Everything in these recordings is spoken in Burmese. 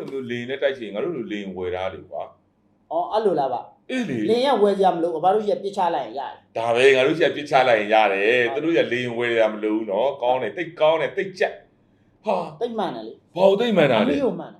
လိုမျိုးလေရင်နဲ့တိုက်ချင်ငါတို့လိုလေရင်ဝယ်ထားလေကွာအော်အဲ့လိုလားဗျအေးလေလင်းရဝယ်ကြမလို့ဘာလို့ရပြစ်ချလိုက်ရင်ရတယ်ဒါပဲငါတို့ချက်ပြစ်ချလိုက်ရင်ရတယ်သူတို့ရလေရင်ဝယ်ရမလို့နော်ကောင်းတယ်တိတ်ကောင်းတယ်တိတ်ကြက်ဟာတိတ်မှန်တယ်လေဘာလို့တိတ်မှန်တာအလဲမေကိုမှန်တယ်ဟုတ်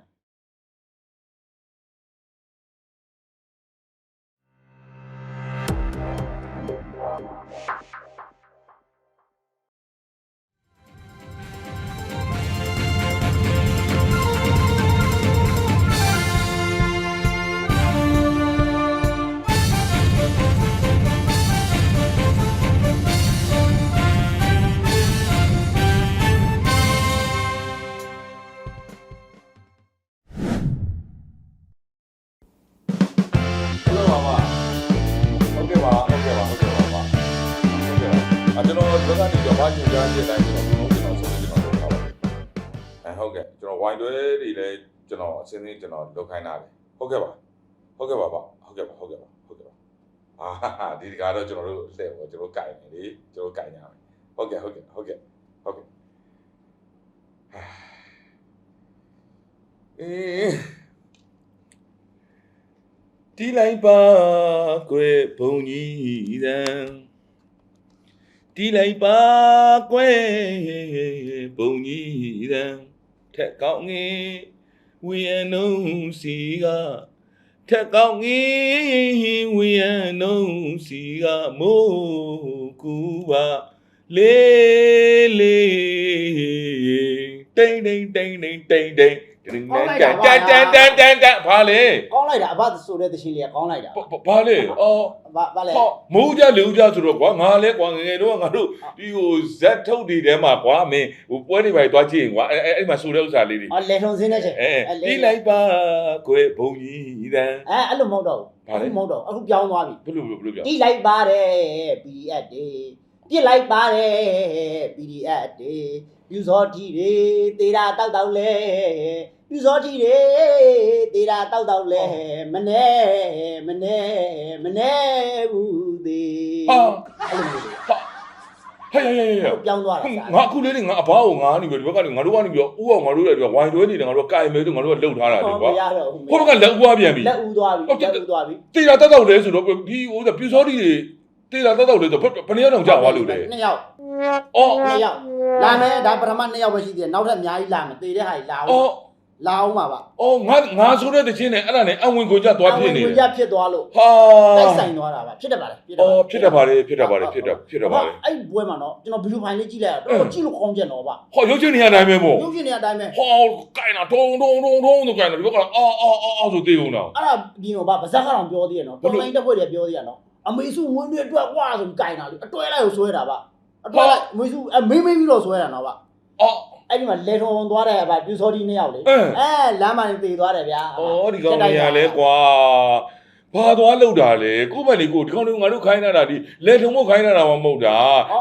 အကျွန်တော်ဘက်ကနေတော့ဘာညွှန်ကြားချက်တိုင်းကျွန်တော်ကျွန်တော်ဆုံးကျွန်တော်လုပ်ထားပါတယ်အဲဟုတ်ကဲ့ကျွန်တော်ဝိုင်တွဲတွေလည်းကျွန်တော်အစင်းစင်းကျွန်တော်လုပ်ခိုင်းတာလေဟုတ်ကဲ့ပါဟုတ်ကဲ့ပါပါဟုတ်ကဲ့ပါဟုတ်ကဲ့ပါဟုတ်ကဲ့ပါအာဒီတကားတော့ကျွန်တော်တို့လှည့်ပေါ့ကျွန်တော်ကြိုင်နေလေကျွန်တော်ကြိုင်ရမယ်ဟုတ်ကဲ့ဟုတ်ကဲ့ဟုတ်ကဲ့ဟုတ်ကဲ့အေးတီးလိုက်ပါကွယ်ဘုံကြီးတန် တီးလိုက်ပါကွယ်ဘုံကြီးတန်ထက်ကောင်းငယ်ဝီယန်နုံစီကထက်ကောင်းငယ်ဝီယန်နုံစီကမိုးကူပါလေးလေးတိန်တိန်တိန်တိန်တိန် တိန်တန်တန်တန်တန်တန်တန်တန်ဘာလဲကောင်းလိုက်တာအဘဆိုတဲ့တခြင်းလေးကကောင်းလိုက်တာဘာဘာလဲအော်ဘာဘာလဲဟောမိုးကြလူကြဆိုတော့ကွာငါလဲကွာငယ်ငယ်တော့ငါတို့ဒီဟိုဇက်ထုတ်တွေထဲမှာကွာမင်းဟိုပွဲတွေပါသွားကြည့်ရင်ကွာအဲအဲအဲ့မှာဆိုတဲ့ဥစ္စာလေးတွေအော်လေထုံစင်းတဲ့ချက်အဲတီးလိုက်ပါကွယ်ဘုံကြီးတန်အဲအဲ့လိုမဟုတ်တော့ဘာလဲဘူးမဟုတ်တော့အခုပြောင်းသွားပြီဘယ်လိုဘယ်လိုပြောတိလိုက်ပါတယ် PDF တွေပြစ်လိုက်ပါတယ် PDF တွေပြူစောတီတွေတေတာတောက်တောက်လဲ ပြူစောတီတွေတေတာတောက်တောက်လဲမနေမနေမနေဘူးသေးဟာအဲ့လိုမျိုးတွေဟာဟဲ့ဟဲ့ဟဲ့ဟဲ့ပြောင်းသွားတာငါအခုလေးနေငါအဘာကိုငါနေပြီဒီဘက်ကနေငါတို့ကနေပြီးတော့ဥအောင်ငါတို့လည်းဒီကဝိုင်တွဲနေတယ်ငါတို့ကကင်မဲတို့ငါတို့ကလှုပ်ထားတာလေဟောမကွာရတော့ဘူးဟိုဘက်ကလက်ဥွားပြန်ပြီလက်ဦးသွားပြီဟုတ်တယ်လက်ဦးသွားပြီတေတာတက်တော့လဲဆိုတော့ဒီဟိုပြူစောတီတွေတေတာတက်တော့လဲဆိုဘယ်ဘယ်နှစ်ယောက်တောင်ကြာသွားလို့လဲနှစ်ယောက်အော်နှစ်ယောက်လာမယ်ဒါပထမနှစ်ယောက်ပဲရှိသေးတယ်နောက်ထပ်အများကြီးလာမယ်တေတဲ့ဟာကြီးလာအောင်အော် လာအောင်ပါပါအော်ငါငါဆိုတဲ့တခြင်းနဲ့အဲ့ဒါနဲ့အဝင်ကိုကြသွားဖြစ်နေအတဝင်ယ်ကြဖြစ်သွားလို့ဟာတိုက်ဆိုင်သွားတာပါဖြစ်တယ်ပါလေအော်ဖြစ်တတ်ပါလေဖြစ်တတ်ပါလေဖြစ်တတ်ဖြစ်တတ်ပါလေအဲ့ဘွဲမှာတော့ကျွန်တော်ဗီဒီယိုဖိုင်လေးကြည့်လိုက်တော့တော်ကြည့်လို့ကောင်းကျင်တော့ပါဟောရုပ်ချင်းနေရာတိုင်းပဲပေါ့ရုပ်ရှင်တွေအတိုင်းပဲဟောကိုင်တာထုံထုံထုံထုံဆိုကိုင်တာဒီဘက်ကအော်အော်အော်အော်ဆိုတေးအောင်တော့အဲ့ဒါဒီတော့ဗာဗဇက်ကတော့ပြောသေးရနော်တော်လိုင်းတက်ဖွဲ့တွေပြောသေးရနော်အမေစုဝင်းတွေအတွက်ကွာဆိုကြိုင်တာလေအတွဲလိုက်ကိုဆွဲတာပါအတွဲလိုက်အမေစုအမေးမေးပြီးတော့ဆွဲတာနော်ဗာအော် အဲ့ဒီမှာလေထုံသွားတယ်ဗာပြူစောတီနှစ်ယောက်လေအင်းအဲလမ်းမနေတည်သွားတယ်ဗျာအော်ဒီကောင်နေရာလဲကွာဘာသွားလောက်တာလဲကို့မလေးကိုဒီကောင်တွေငါတို့ခိုင်းတာဒါဒီလဲထုံမို့ခိုင်းတာမှမဟုတ်တာ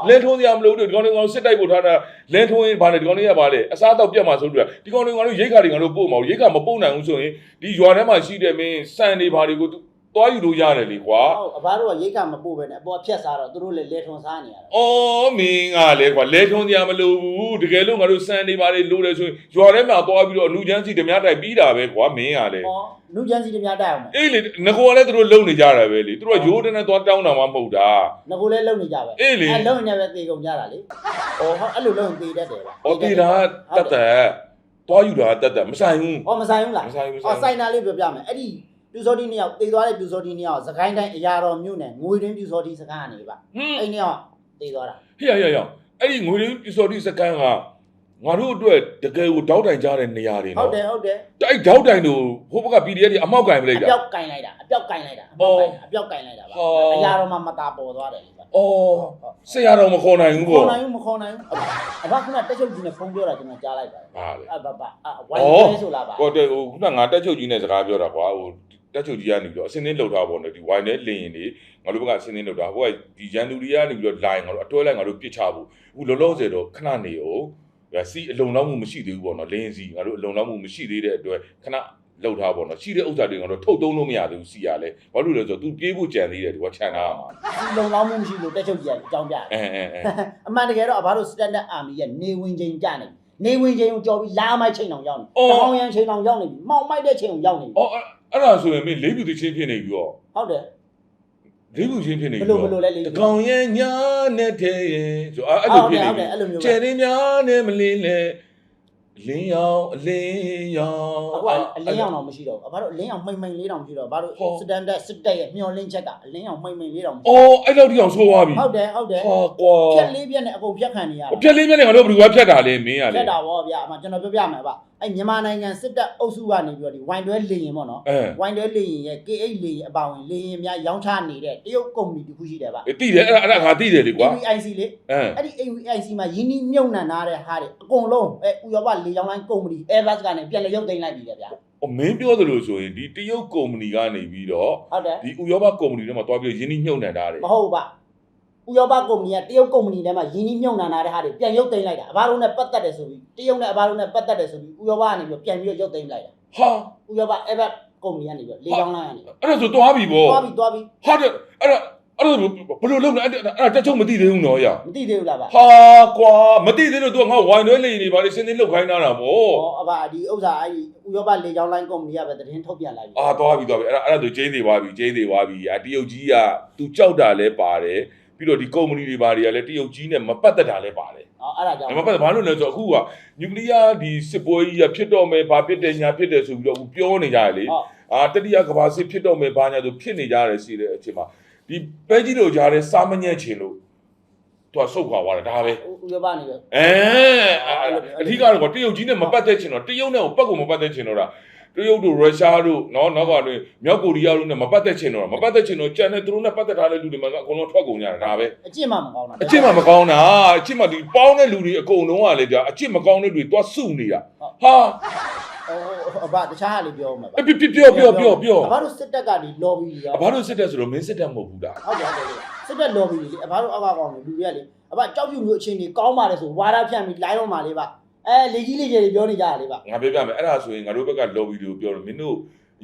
လဲထုံစရာမလိုဘူးဒီကောင်တွေငါတို့စစ်တိုက်ဖို့ထားတာလဲထုံရင်ဘာလဲဒီကောင်တွေကဘာလဲအစားတော့ပြတ်မှာဆိုလို့ဒီကောင်တွေငါတို့ရိတ်ခါတွေငါတို့ပို့မှာရိတ်ခါမပို့နိုင်ဘူးဆိုရင်ဒီရွာထဲမှာရှိတဲ့မင်းစံတွေဘာတွေကို သွားယူလို့ရတယ်လေကွာဟုတ်အဘတို့ကရိတ်ကမပို့ပဲနဲ့အပေါ်ဖြတ်စားတော့သူတို့လည်းလေထုံစားနေရတာ။အော်မင်းကလည်းကွာလဲထုံးစရာမလိုဘူး။တကယ်လို့ငါတို့စံနေပါလေလို့လဲဆိုရင်ရွာထဲမှာသွားပြီးတော့အလူချမ်းစီဓမြတိုက်ပြီးတာပဲကွာမင်းကလည်းဟောလူချမ်းစီတများတိုက်အောင်မယ်အေးလေငကောကလည်းသူတို့လုံနေကြတာပဲလေ။သူတို့ကရိုးတနဲ့သွားတောင်းတာမှမဟုတ်တာငကိုလည်းလုံနေကြပဲအေးလေအဲလုံနေပဲသေကုန်ကြတာလေဟောအဲ့လိုလုံသေတတ်တယ်ဗျ။အော်ဒီတာတက်တက်သွားယူတာတက်တက်မဆိုင်ဘူးဟောမဆိုင်ဘူးလားမဆိုင်ဘူးဟောဆိုင်နာလေးပြောပြမယ်အဲ့ဒီ ပြူစောတီနှစ်ယောက်သေသွားတဲ့ပြူစောတီနှစ်ယောက်စကိုင်းတိုင်းအရာတော်မြို့နယ်ငွေတွင်းပြူစောတီစကားကနေပါ။ဟွန်းအဲ့နှစ်ယောက်သေသွားတာဟေ့ရရရအဲ့ဒီငွေရင်းပြစော်တိစကန်ကငါတို့အတွက်တကယ်ကိုတောက်တိုင်ကြတဲ့နေရာတွေဟုတ်နော်တယ်ဟုတ်တယ်။တိုက်တောက်တိုင်တို့ဟိုဘက်က PDF တွေအမောက်ကင်ပလိုက်အတာပြောက်ကင်လိုက်တာအပြောက်ကင်လိုက်တာအပြောက်ကင်အပြောက်ကင်လိုက်တာပါဟောအရာတော်မှာမตาပေါ်သွားတယ်လေဗျ။အော်ဆရာတော်မခေါ်နိုင်ဘူးခေါ်ပေါ့နိုင်ဘူးမခေါ်နိုင်ဘူးအဘခုနတက်ချုပ်ကြီးနဲ့ဖုန်းပြောတာကျွန်တော်ကြားလိုက်ပါတယ်။ဟာလေအဘဘအဝိုင်းလဲဆိုလာပါဟိုတဲ့ဟိုခုနငါတက်ချုပ်ကြီးနဲ့စကားပြောတာကွာဟို တက်ချုပ်ကြီးကနေပြီးတော့အစင်းင်းလှုပ်ထားပေါ့နော်ဒီဝိုင်းနဲ့လင်းရင်လေငါတို့ဘက်ကအစင်းင်းလှုပ်တာဟိုကဒီရန်သူတွေကနေပြီးတော့လိုင်းငါတို့အတွဲလိုက်ငါတို့ပြစ်ချဖို့အခုလောလောဆယ်တော့ခဏနေအောင်ဒါစီအလုံလောက်မှုမရှိသေးဘူးပေါ့နော်လင်းစီငါတို့အလုံလောက်မှုမရှိသေးတဲ့အတွက်ခဏလှုပ်ထားပေါ့နော်ရှိတဲ့ဥစ္စာတွေငါတို့ထုတ်သုံးလို့မရသေးဘူးစီရလဲဘာလို့လဲဆိုတော့ तू ပြေးဖို့ကြံသေးတယ်ဒီကခြံထားမှာဒီလုံလောက်မှုမရှိလို့တက်ချုပ်ကြီးကအကြောင်းပြတယ်အဲအဲအဲအမှန်တကယ်တော့အဘတို့ standard army ရဲ့နေဝင်ချိန်ကြနေနေဝင်ချိန်ကိုကြော်ပြီးလာမိုက်ချိန်အောင်ရောက်နေအော်တောင်ရန်ချိန်အောင်ရောက်နေပြီမောင်မိုက်တဲ့ချိန်ကိုရောက်နေပြီအော် အဲ့အဲ့ဒါဆိုရင်မင်းလေးပြူတချင်းဖြစ်နေပြီရောဟုတ်တယ်လေးပြူချင်းဖြစ်နေဘပြီလို့ဘလို့လဲလေးတကောင်ရဲ့ညာနဲ့တဲ့ရဲ့ဆိုအဲ့အဲ့ဟုလိုတ်ဖြစ်တယ်နေဟုတ်ပြီတယ်အဲ့လိုမျိုးကျယ်ရင်းများနဲ့မလင်းလဲလင်းရောင်အလင်းရောင်အခုကအလင်းအောင်တော့မရှိတော့ဘူးအဘတို့အလင်းအောင်မှိမ့်မှိမ့်လေးတောင်မရှိတော့ဘူးဘာလို့ဟောစတန်ဒတ်စစ်တက်ရဲ့မျောလင်းချက်ကအလင်းအောင်မှိမ့်မှိမ့်လေးတောင်မရှိအော်အဲ့လောက်တိအောင်ဆိုးသွားပြီဟုတ်တယ်ဟုတ်တယ်ဟာကွာဖြက်လေးပြက်နဲ့အကုန်ဖြက်ခံနေရတာဖြက်လေးဖြက်လေးငါတို့ဘယ်သူကဖြက်တာလဲမင်းကဖြလေက်တာဗောဗျာအမကျွန်တော်ပြောပြမယ်ဗျ အဲ့မြန်မာနိုင်ငံစစ်တပ်အုပ်စုကနေပြီးတော့ဒီဝိုင်တွဲလေရင်ပေါ့နော်အဲဝိုင်တွဲလေရင်ရဲ့ KH လေရင်အပါဝင်လေရင်များရောင်းချနေတဲ့တရုတ်ကုမ္ပဏီတစ်ခုရှိတယ်ဗျတိတယ်အဲ့ဒါအဲ့ဒါငါတိတယ်လေကွာ AVIC လေအဲအဲ့ဒီ AVIC မှာယင်းနှိမြုံနှံထားတဲ့ဟာတွေအကုန်လုံးအဲဥရောပလေကြောင်းလိုင်းကုမ္ပဏီ Airbus ကနေပြန်လည်ရုပ်သိမ်းလိုက်ပြီလေဗျာဟိုမင်းပြောသလိုဆိုရင်ဒီတရုတ်ကုမ္ပဏီကနေပြီးတော့ဟုတ်တယ်ဒီဥရောပကုမ္ပဏီတွေမှာတွားပြီးရင်းနှီးမြှုပ်နှံထားတယ်မဟုတ်ဘူးဗျ ဥရောပကုမ္ပဏီကတရုတ်ကုမ္ပဏီထဲမှာယင်းနှိမြုံနှံထားတဲ့ဟာတွေပြန်ရုပ်သိမ်းလိုက်တာအဘာလို့နဲ့ပတ်သက်တယ်ဆိုပြီးတရုတ်နဲ့အဘာလို့နဲ့ပတ်သက်တယ်ဆိုပြီးဥရောပကနေပြီးပြန်ပြီးရုပ်သိမ်းလိုက်တာဟာဥရောပ Airbus ကုမ္ပဏီကနေပြီးလေကြောင်းလိုင်းကနေအဲ့ဒါဆိုတွားပြီပေါ့သွားပြီသွားပြီဟာတဲ့အဲ့ဒါအဲ့ဒါဘယ်လိုလုပ်လဲအဲ့ဒါအဲ့ဒါတက်ချုံမသိသေးဘူးနော်ရမသိသေးဘူးလားဗျဟာကွာမသိသေးလို့ तू ငါဝိုင်တွဲလေနေပါလေစင်းစင်းလောက်ခိုင်းတာတာပေါ့ဟောအဘဒီဥစ္စာအဲ့ဒီဥရောပလေကြောင်းလိုင်းကုမ္ပဏီကပဲသတင်းထုတ်ပြန်လိုက်ပြီအာသွားပြီသွားပြီအဲ့ဒါအဲ့ဒါဆိုကျင်းသေးသွားပြီကျင်းသေးသွားပြီအာတရုတ်ကြီးက तू ကြောက်တာလဲပါတယ် ပြီးတော့ဒီကုမ္ပဏီတွေဘာတွေကလည်းတရုတ်ကြီးနဲ့မပတ်သက်တာလဲပါတယ်ဟောအဲ့ဒါကြောင့်မပတ်သက်ဘာလို့လဲဆိုတော့အခုကနျူကလ িয়ার ဒီစစ်ပွဲကြီးကဖြစ်တော့မယ်ဘာဖြစ်တယ်ညာဖြစ်တယ်ဆိုပြီးတော့အခုပြောနေကြတယ်လေဟုတ်အာတတိယကဘာစစ်ဖြစ်တော့မယ်ဘာညာဆိုဖြစ်နေကြတယ်ရှိတဲ့အချိန်မှာဒီပဲကြီးတို့ကြားတဲ့စာမညံ့ချင်လို့သူကဆုတ်ခွာသွားတယ်ဒါပဲဥရောပနေပဲအဲအထီးကတော့တရုတ်ကြီးနဲ့မပတ်သက်ချင်တော့တရုတ်နဲ့ကိုပတ်ကိုမပတ်သက်ချင်တော့တာ တရုတ်တို့ရုရှားတို့နော်နောက်ကတွင်မြောက်ကိုရီးယားတို့နဲ့မပတ်သက်ချင်တော့တာမပတ်သက်ချင်တော့ကြံတဲ့သူတို့နဲ့ပတ်သက်ထားတဲ့လူတွေမှအကုန်လုံးထွက်ကုန်ကြတာဒါပဲအကျင့်မှမကောင်းတာအချစ်မှမကောင်းတာအချစ်မှဒီပေါင်းတဲ့လူတွေအကုန်လုံးကလေကြာအချစ်မကောင်းတဲ့လူတွေသွားစုနေတာဟာဟိုအဘတခြားဟာလေးပြောမှာပါအပြပြပြောပြောပြောပြောအဘတို့စစ်တပ်ကဒီ lobby တွေရောအဘာလို့စစ်တက်ဆိုတော့မင်းစစ်တက်မဟုတ်ဘူးဒါဟုတ်တယ်ဟုတ်တယ်စစ်တပ် lobby တွေလေအဘတို့အောက်ကကောင်းတယ်လူတွေကလေအဘကြောက်ပြူမျိုးအချင်းတွေကောင်းပါတယ်ဆိုဝါဒဖြန့်ပြီး line တော့မှာလေးပါ အဲလေကြီးလေကြီးတွေပြောနေကြတာလေးပါငါပြောပြမယ်အဲ့ဒါဆိုရင်ငါတို့ဘက်က lobby တွေကိုပြောတော့မင်းတို့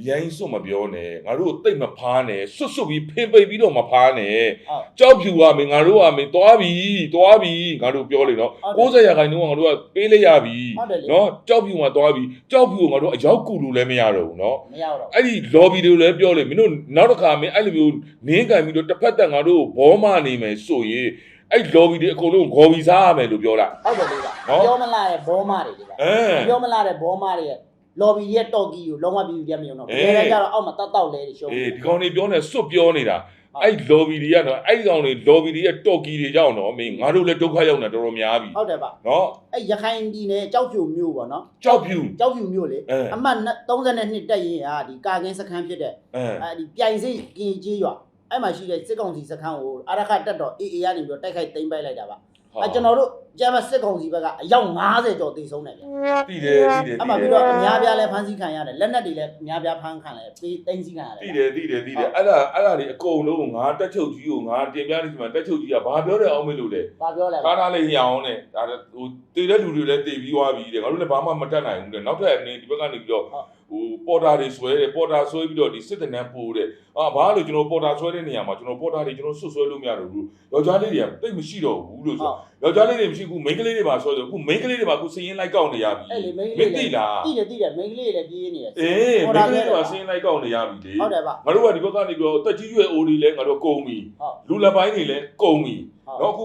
ရိုင်းစွတ်မပြောနဲ့ငါတို့တိတ်မဖားနဲ့စွတ်စွတ်ပြီးဖင်ပိတ်ပြီးတော့မဖားနဲ့ဟုတ်ကြောက်ဖြူကမင်းငါတို့ကမင်းသွားပြီသွားပြီငါတို့ပြောလေနော်90ရာခိုင်နှုန်းကငါတို့ကပေးလိုက်ရပြီဟုတ်တယ်လေနော်ကြောက်ဖြူကသွားပြီကြောက်ဖြူကိုငါတို့အရောက်ကူလို့လည်းမရတော့ဘူးနော်မရတော့အဲ့ဒီ lobby တွေကိုလည်းပြောလေမင်းတို့နောက်တစ်ခါမင်းအဲ့လိုမျိုးနင်းကန်ပြီးတော့တစ်ဖက်သက်ငါတို့ဘောမနေမယ်ဆိုရင် အဲ့ lobby တွေအကုန်လုံးဂော်ဘီစားရမယ်လို့ပြောတာဟုတ်တယ်လေးပါနော်ပြောမလာတဲ့ဘောမတွေလေးပါအဲပြောမလာတဲ့ဘောမတွေရဲ့ lobby ရဲ့တော်ကီကိုလုံးဝပြည်ပြမယုံတော့အေးဘယ်လဲကြတော့အောက်မှာတောက်တောက်လဲရှုံးအေးဒီကောင်တွေပြောနေစွတ်ပြောနေတာဟုတ်အဲ့ lobby တွေကတော့အဲ့ဒီကောင်တွေ lobby တွေရဲ့တော်ကီတွေကြောင့်တော့မင်းငါတို့လည်းဒုက္ခရောက်နေတာတော်တော်များပြီဟုတ်တယ်ပါနော်အဲ့ရခိုင်ပြည်နယ်ကြောက်ဖြူမြို့ပေါ့နော်ကြောက်ဖြူကြောက်ဖြူမြို့လေအဲအမှတ်32တက်ရင်ဟာဒီကာကင်းစခန်းဖြစ်တဲ့အဲအဲဒီပြိုင်စိတ်ကင်ကြီးရွာ အဲ့မှာရှိတဲ့စစ်ကောင်စီစခန်းကိုအာရခတက်တော့ AA ကနေပြီးတော့တိုက်ခိုက်သိမ်းပိုက်လိုက်တာပါအဲကျွန်တော်တို့ကျမ်းမစစ်ကောင်စီဘက်ကအယောက်90ကျော်တေဆုံးတယ်ဗျတည်တယ်တည်တယ်အဲ့မှာပြီးတော့အများပြားလဲဖမ်းဆီးခံရတယ်လက်နက်တွေလည်းအများပြားဖမ်းခံတယ်ပေးသိမ်းဆီးခံရတယ်တည်တယ်တည်တယ်တည်တယ်အဲ့ဒါအဲ့ဒါတွေအကုန်လုံးငါတက်ချုပ်ကြီးကိုငါတင်ပြနေဒီမှာတက်ချုပ်ကြီးကဘာပြောတယ်အောင်မေလို့လဲဘာပြောလဲကားသားလေးရအောင်နဲ့ဒါဟိုတည်တဲ့လူတွေလည်းတည်ပြီးသွားပြီတဲ့ငါတို့လည်းဘာမှမတတ်နိုင်ဘူးတဲ့နောက်ထပ်အနေဒီဘက်ကနေပြီးတော့ ဟိုပေါ်တာတွေဆွဲတယ်ပေါ်တာဆွဲပြီးတော့ဒီစစ်တနန်းပို့တဲ့အာဘာလို့ကျွန်တော်ပေါ်တာဆွဲတဲ့နေရာမှာကျွန်တော်ပေါ်တာတွေကျွန်တော်ဆွဆွဲလို့မရတော့ဘူးယောက်ျားလေးတွေကတိတ်မရှိတော့ဘူးလို့ဆိုယောက်ျားလေးတွေမရှိဘူးမိန်းကလေးတွေမှာဆွဲတယ်အခုမိန်းကလေးတွေမှာအခုစည်ရင်လိုက်ကောက်နေရပြီအဲ့လေမိန်းကမလေးသိလားတိတယ်တိတယ်မိန်းကလေးလည်းပြေးနေတယ်အေးမိန်းကလေးတွေမှာစည်ရင်လိုက်ကောက်နေရပြီလေဟုတ်တယ်ဗျငါတို့ကဒီဘက်ကနေပြီးတော့တက်ကြီးရွယ်အိုတွေလည်းငါတို့ကုံပြီဟုတ်လူလက်ပိုင်းတွေလည်းကုံပြီဟုတ်တော့အခု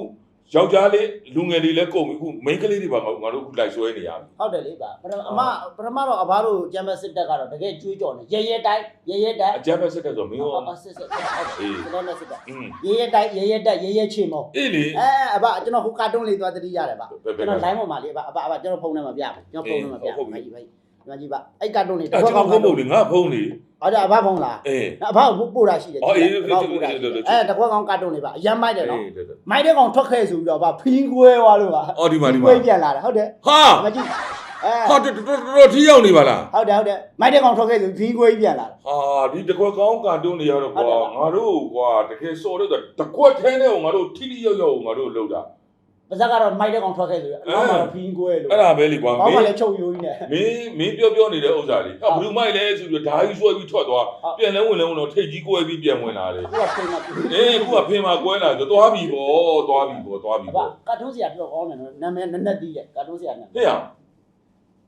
ယောက်ျားလေးလူငယ်တွေလည်းကုံပြီအခုမိန်းကလေးတွေပါငါငါတို့အခုလိုက်ဆွဲနေရပြီဟုတ်တယ်လေဗျပထမအမပထမတော့အဘတို့ကျမ်းမစစ်တက်ကတော့တကယ်ကြွေးကြော်နေရဲရဲတိုင်းရဲရဲတိုင်းအကြမ်းဖက်စစ်တပ်ဆိုမင်းရောအစစ်စစ်ဟုတ်တယ်အေးကျွန်တော်လည်းစစ်တက်อืมရဲရဲတိုင်းရဲရဲတက်ရဲရဲချေမောအေးလေအဲအဘကျွန်တော်ဟိုကာတွန်းလေးသွားတတိရတယ်ဗျဘယ်ဘကျွယ်န်လဲတော် line ပေါ်မှာလေးအဘအဘအဘကျွန်တော်ဖုန်းထဲမှာပြမယ်ကျွန်တော်ဖုန်းထဲမှာပြအေးဟုတ်ပြီမကြီးပါမကြီးပါအဲ့ကာတွန်းလေးအဲ့ကျွန်တော်ဖုန်းဖို့လေငါဖုန်းလေ ဟုတ်တယ်အဘဖုန်းလားအေးအဘကိုပို့တာရှိတယ်အော်အေးအဘကိုပို့တာရှိတယ်အဲတကွက်ကောင်ကာတွန်းလေးပါအရမ်းမိုက်တယ်နော်အေးမိုက်တဲ့ကောင်ထွက်ခဲ့ဆိုပြီးတော့အဘဖင်းခွဲသွားလို့ပါအော်ဒီမှာဒီမှာခွဲပြန်လာတယ်ဟုတ်တယ်ဟာမကြီးအဲဟာတော်တော်တော်ထီရောက်နေပါလားဟုတ်တယ်ဟုတ်တယ်မိုက်တဲ့ကောင်ထွက်ခဲ့ဆိုဖင်းခွဲပြန်လာတယ်ဟာဒီတကွက်ကောင်းကာတွန်းနေရတော့ဟုတ်ကွာတယ်ပါငါတို့ကွာတကယ်စော်တော့တကွက်ထဲနဲ့ကိုငါတို့ထီထီရောက်ရောက်ကိုငါတို့လောက်တာ ပါဇက်ကတော့မိုက်တဲ့ကောင်ထွက်ခဲ့ဆိုပြီးအနောက်မှာတော့ဖင်းခွဲလို့အဲ့ဒါပဲလေကွာဘောမင်းကင်းလည်းချုပ်ယိုးကြီးနဲ့မင်းမင်းပြောပြောနေတဲ့ဥစ္စာလေးအဘလူမိုက်လဲဆိုပြီးဓာကြီးဆွဲပြီးထွက်သွားဟုတ်ပြန်လဲဝင်လဲဝင်တော့ထိတ်ကြီးကွဲပြီးပြန်ဝင်လာတယ်ခုကဖိနေပြီအေးခုကဖင်မှာကွဲလာဆိုသွားပြီဗောသွားပြီဗောသွားပြီအဘဗောကာတွန်းဆရာတော်ကောင်းတယ်နော်နာမည်နက်နက်တီးရဲ့ကာတွန်းဆရာနာမည်ဟဲ့ရ